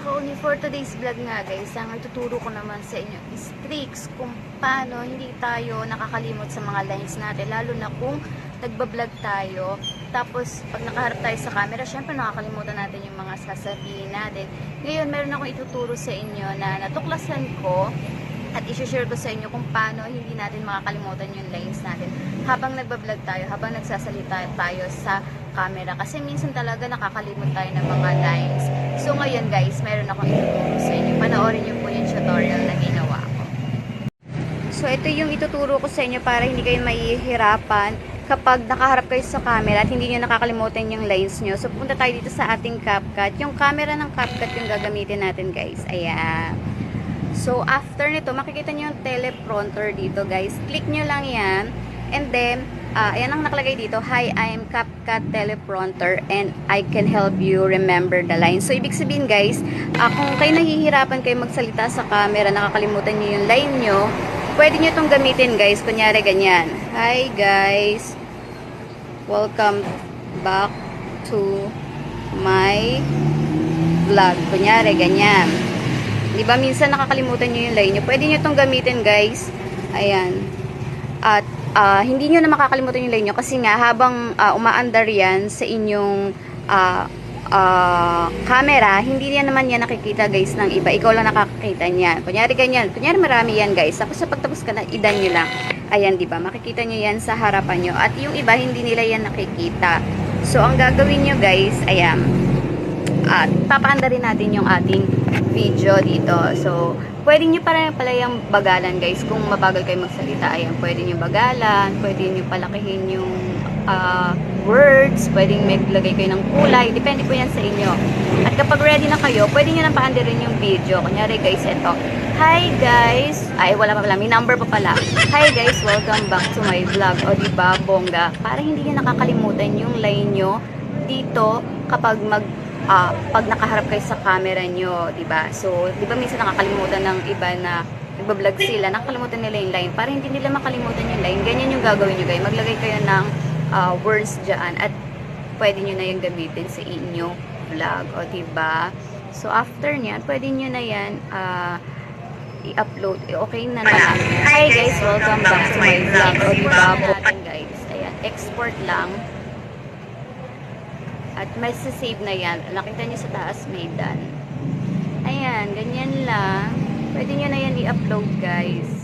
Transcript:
kauni, for today's vlog nga guys, ang ituturo ko naman sa inyo is tricks kung paano hindi tayo nakakalimot sa mga lines natin, lalo na kung nagbablog tayo. Tapos, pag nakaharap tayo sa camera, syempre nakakalimutan natin yung mga sasabihin natin. Ngayon, meron akong ituturo sa inyo na natuklasan ko at isi-share ko sa inyo kung paano hindi natin makakalimutan yung lines natin habang nagbablog tayo, habang nagsasalita tayo sa camera. Kasi minsan talaga nakakalimot tayo ng mga lines. So ngayon guys, meron akong ituturo sa inyo. Panoorin niyo po yung tutorial na ginawa ko. So ito yung ituturo ko sa inyo para hindi kayo mahihirapan kapag nakaharap kayo sa camera at hindi nyo nakakalimutan yung lines nyo. So punta tayo dito sa ating CapCut. Yung camera ng CapCut yung gagamitin natin guys. Ayan. So, after nito, makikita nyo yung teleprompter dito, guys. Click nyo lang yan. And then, uh, ayan ang nakalagay dito. Hi, I am CapCut Teleprompter and I can help you remember the line. So, ibig sabihin, guys, uh, kung kayo nahihirapan kayo magsalita sa camera, nakakalimutan nyo yung line nyo, pwede nyo itong gamitin, guys. Kunyari, ganyan. Hi, guys. Welcome back to my vlog. Kunyari, ganyan. Di minsan nakakalimutan nyo yung line nyo. Pwede nyo itong gamitin guys. Ayan. At ah, hindi nyo na makakalimutan yung line nyo kasi nga habang ah, umaandar yan sa inyong ah, ah, camera, hindi yan naman yan nakikita guys ng iba. Ikaw lang nakakakita niyan. Kunyari ganyan. Kunyari marami yan guys. Tapos sa pagtapos ka na, idan nyo lang. Ayan, di ba? Makikita nyo yan sa harapan nyo. At yung iba, hindi nila yan nakikita. So, ang gagawin nyo guys, ayan at papaandarin natin yung ating video dito. So, pwede nyo para pala yung bagalan guys. Kung mabagal kayo magsalita, ayan, pwede nyo bagalan, pwede nyo palakihin yung ah, words, pwedeng maglagay kayo ng kulay, depende po yan sa inyo. At kapag ready na kayo, pwede nyo nang paandarin yung video. Kunyari guys, ito. Hi guys! Ay, wala pa pala. May number pa pala. Hi guys! Welcome back to my vlog. O, diba, bongga? Para hindi nyo nakakalimutan yung line nyo dito kapag mag ah, pag nakaharap kayo sa camera nyo, ba? So, 'di ba minsan nakakalimutan ng iba na nagba-vlog sila, nakakalimutan nila yung line. Para hindi nila makalimutan yung line, ganyan yung gagawin nyo guys. Maglagay kayo ng ah, words dyan at pwede nyo na yung gamitin sa inyong vlog, o ba? So, after nyan, pwede nyo na yan ah, i-upload. Eh, Okay na naman. Hi guys, welcome back to my vlog. O, diba? Natin guys. Ayan, export lang. At may save na yan. Nakita nyo sa taas, may done. Ayan, ganyan lang. Pwede nyo na yan i-upload, guys.